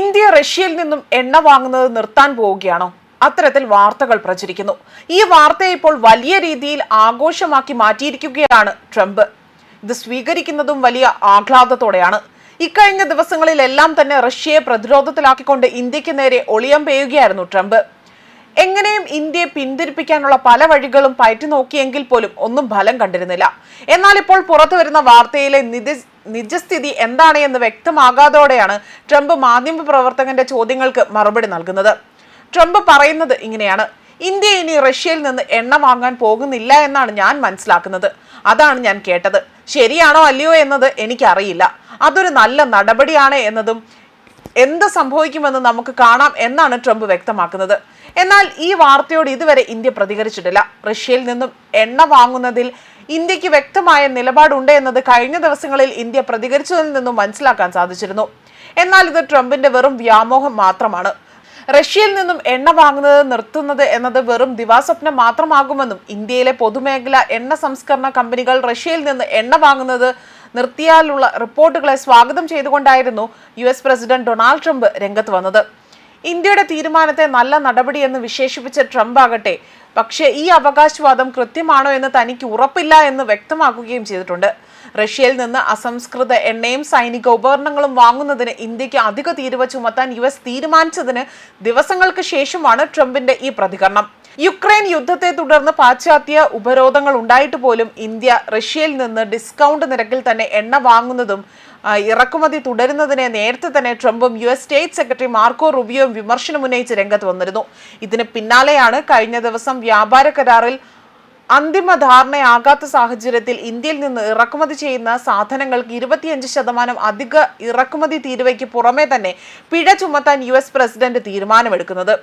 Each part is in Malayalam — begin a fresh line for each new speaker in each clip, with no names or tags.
ഇന്ത്യ റഷ്യയിൽ നിന്നും എണ്ണ വാങ്ങുന്നത് നിർത്താൻ പോവുകയാണോ? അത്തരത്തിൽ വാർത്തകൾ പ്രചരിക്കുന്നു. ഈ വാർത്തയെ ഇപ്പോൾ വലിയ രീതിയിൽ ആഘോഷമാക്കി മാറ്റിയിരിക്കുകയാണ് ട്രംപ്. ഇത് സ്വീകരിക്കുന്നതും വലിയ ആഹ്ലാദത്തോടെയാണ്. ഇക്കഴിഞ്ഞ ദിവസങ്ങളിലെല്ലാം തന്നെ റഷ്യയെ പ്രതിരോധത്തിലാക്കിക്കൊണ്ട് ഇന്ത്യയ്ക്ക് നേരെ ഒളിയം പെയ്യുകയായിരുന്നു ട്രംപ്. എങ്ങനെയും ഇന്ത്യയെ പിന്തിരിപ്പിക്കാനുള്ള പല വഴികളും പയറ്റി നോക്കിയെങ്കിൽ പോലും ഒന്നും ഫലം കണ്ടിരുന്നില്ല. എന്നാൽ ഇപ്പോൾ പുറത്തു വരുന്ന വാർത്തയിലെ നിതി നിജസ്ഥിതി എന്താണ് എന്ന് വ്യക്തമാകാതോടെയാണ് ട്രംപ് മാധ്യമ പ്രവർത്തകന്റെ ചോദ്യങ്ങൾക്ക് മറുപടി നൽകുന്നത്. ട്രംപ് പറയുന്നത് ഇങ്ങനെയാണ് ഇന്ത്യ ഇനി റഷ്യയിൽ നിന്ന് എണ്ണ വാങ്ങാൻ പോകുന്നില്ല എന്നാണ് ഞാൻ മനസ്സിലാക്കുന്നത്. അതാണ് ഞാൻ കേട്ടത്. ശരിയാണോ അല്ലയോ എന്നത് എനിക്കറിയില്ല. അതൊരു നല്ല നടപടിയാണ് എന്നതും എന്ത് സംഭവിക്കുമെന്ന് നമുക്ക് കാണാം എന്നാണ് ട്രംപ് വ്യക്തമാക്കുന്നത്. എന്നാൽ ഈ വാർത്തയോട് ഇതുവരെ ഇന്ത്യ പ്രതികരിച്ചിട്ടില്ല. റഷ്യയിൽ നിന്നും എണ്ണ വാങ്ങുന്നതിൽ ഇന്ത്യയ്ക്ക് വ്യക്തമായ നിലപാടുണ്ട് എന്നത് കഴിഞ്ഞ ദിവസങ്ങളിൽ ഇന്ത്യ പ്രതികരിച്ചതിൽ നിന്നും മനസ്സിലാക്കാൻ സാധിച്ചിരുന്നു. എന്നാൽ ഇത് ട്രംപിന്റെ വെറും വ്യാമോഹം മാത്രമാണ്. റഷ്യയിൽ നിന്നും എണ്ണ വാങ്ങുന്നത് നിർത്തുന്നത് എന്നത് വെറും ദിവാസ്വപ്നം മാത്രമാകുമെന്നും ഇന്ത്യയിലെ പൊതുമേഖല എണ്ണ സംസ്കരണ കമ്പനികൾ റഷ്യയിൽ നിന്ന് എണ്ണ വാങ്ങുന്നത് നിർത്തിയാലുള്ള റിപ്പോർട്ടുകളെ സ്വാഗതം ചെയ്തുകൊണ്ടായിരുന്നു U S president Donald Trump രംഗത്ത് വന്നത്. ഇന്ത്യയുടെ തീരുമാനത്തെ നല്ല നടപടിയെന്ന് വിശേഷിപ്പിച്ച ട്രംപ് ആകട്ടെ പക്ഷേ ഈ അവകാശവാദം കൃത്യമാണോ എന്ന് തനിക്ക് ഉറപ്പില്ല എന്ന് വ്യക്തമാക്കുകയും ചെയ്തിട്ടുണ്ട്. റഷ്യയിൽ നിന്ന് അസംസ്കൃത എണ്ണയും സൈനിക ഉപകരണങ്ങളും വാങ്ങുന്നതിന് ഇന്ത്യയ്ക്ക് അധിക തീരുവ ചുമത്താൻ യു എസ് തീരുമാനിച്ചതിന് ദിവസങ്ങൾക്ക് ശേഷമാണ് ട്രംപിന്റെ ഈ പ്രതികരണം. യുക്രൈൻ യുദ്ധത്തെ തുടർന്ന് പാശ്ചാത്യ ഉപരോധങ്ങൾ ഉണ്ടായിട്ട് പോലും ഇന്ത്യ റഷ്യയിൽ നിന്ന് ഡിസ്കൗണ്ട് നിരക്കിൽ തന്നെ എണ്ണ വാങ്ങുന്നതും ഇറക്കുമതി തുടരുന്നതിനെ നേരത്തെ തന്നെ ട്രംപും U S state secretary Marco റുബിയോയും വിമർശനം ഉന്നയിച്ച് രംഗത്ത് വന്നിരുന്നു. ഇതിന് പിന്നാലെയാണ് കഴിഞ്ഞ ദിവസം വ്യാപാര കരാറിൽ അന്തിമ ധാരണയാകാത്ത സാഹചര്യത്തിൽ ഇന്ത്യയിൽ നിന്ന് ഇറക്കുമതി ചെയ്യുന്ന സാധനങ്ങൾക്ക് ഇരുപത്തിയഞ്ച് ശതമാനം അധിക ഇറക്കുമതി തീരുവയ്ക്ക് പുറമെ തന്നെ പിഴ ചുമത്താൻ യു എസ് പ്രസിഡന്റ് തീരുമാനമെടുക്കുന്നത്.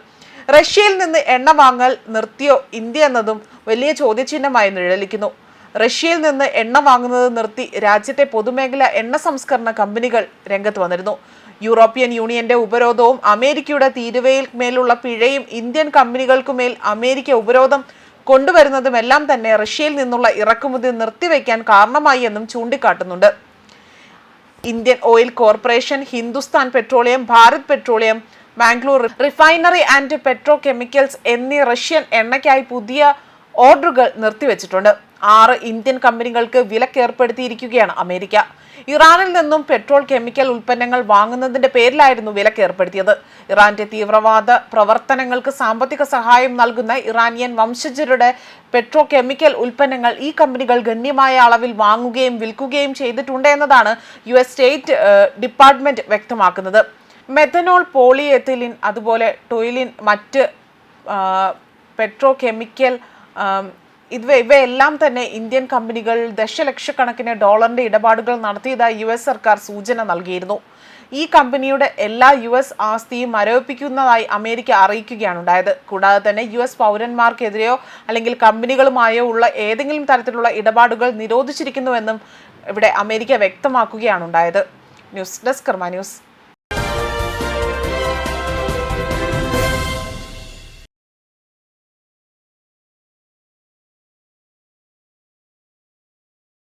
റഷ്യയിൽ നിന്ന് എണ്ണ വാങ്ങൽ നിർത്തിയോ ഇന്ത്യ എന്നതും വലിയ ചോദ്യചിഹ്നമായി നിഴലിക്കുന്നു. റഷ്യയിൽ നിന്ന് എണ്ണ വാങ്ങുന്നത് നിർത്തി രാജ്യത്തെ പൊതുമേഖല എണ്ണ സംസ്കരണ കമ്പനികൾ രംഗത്ത് വന്നിരുന്നു. യൂറോപ്യൻ യൂണിയന്റെ ഉപരോധവും അമേരിക്കയുടെ തീരുവയിൽ മേലുള്ള പിഴയും ഇന്ത്യൻ കമ്പനികൾക്കുമേൽ അമേരിക്ക ഉപരോധം കൊണ്ടുവരുന്നതുമെല്ലാം തന്നെ റഷ്യയിൽ നിന്നുള്ള ഇറക്കുമതി നിർത്തിവെക്കാൻ കാരണമായി എന്നും ചൂണ്ടിക്കാട്ടുന്നുണ്ട്. Indian oil corporation Hindustan petroleum Bharat petroleum Mangalore refinery and petrochemicals എന്നീ റഷ്യൻ എണ്ണയ്ക്കായി പുതിയ ഓർഡറുകൾ നിർത്തിവെച്ചിട്ടുണ്ട്. ആറ് ഇന്ത്യൻ കമ്പനികൾക്ക് വിലക്കേർപ്പെടുത്തിയിരിക്കുകയാണ് അമേരിക്ക. ഇറാനിൽ നിന്നും പെട്രോൾ കെമിക്കൽ ഉൽപ്പന്നങ്ങൾ വാങ്ങുന്നതിന്റെ പേരിലായിരുന്നു വിലക്ക് ഏർപ്പെടുത്തിയത് ഇറാന്റെ തീവ്രവാദ പ്രവർത്തനങ്ങൾക്ക് സാമ്പത്തിക സഹായം നൽകുന്ന ഇറാനിയൻ വംശജരുടെ പെട്രോ കെമിക്കൽ ഉൽപ്പന്നങ്ങൾ ഈ കമ്പനികൾ ഗണ്യമായ അളവിൽ വാങ്ങുകയും വിൽക്കുകയും ചെയ്തിട്ടുണ്ട് എന്നതാണ് യു എസ് സ്റ്റേറ്റ് ഡിപ്പാർട്ട്മെന്റ് വ്യക്തമാക്കുന്നത്. മെഥനോൾ പോളിയെത്തിലിൻ അതുപോലെ ടൊയിലിൻ മറ്റ് പെട്രോ കെമിക്കൽ ഇവ ഇവയെല്ലാം തന്നെ ഇന്ത്യൻ കമ്പനികൾ ദശലക്ഷക്കണക്കിന് ഡോളറിന്റെ ഇടപാടുകൾ നടത്തിയതായി യു എസ് സർക്കാർ സൂചന നൽകിയിരുന്നു. ഈ കമ്പനിയുടെ എല്ലാ യു എസ് ആസ്തിയും മരവിപ്പിക്കുന്നതായി അമേരിക്ക അറിയിക്കുകയാണ് ഉണ്ടായത് കൂടാതെ തന്നെ യു എസ് പൗരന്മാർക്കെതിരെയോ അല്ലെങ്കിൽ കമ്പനികളുമായോ ഉള്ള ഏതെങ്കിലും തരത്തിലുള്ള ഇടപാടുകൾ നിരോധിച്ചിരിക്കുന്നുവെന്നും ഇവിടെ അമേരിക്ക വ്യക്തമാക്കുകയാണ് ഉണ്ടായത് ന്യൂസ് ഡെസ്ക് കർമ്മ ന്യൂസ്.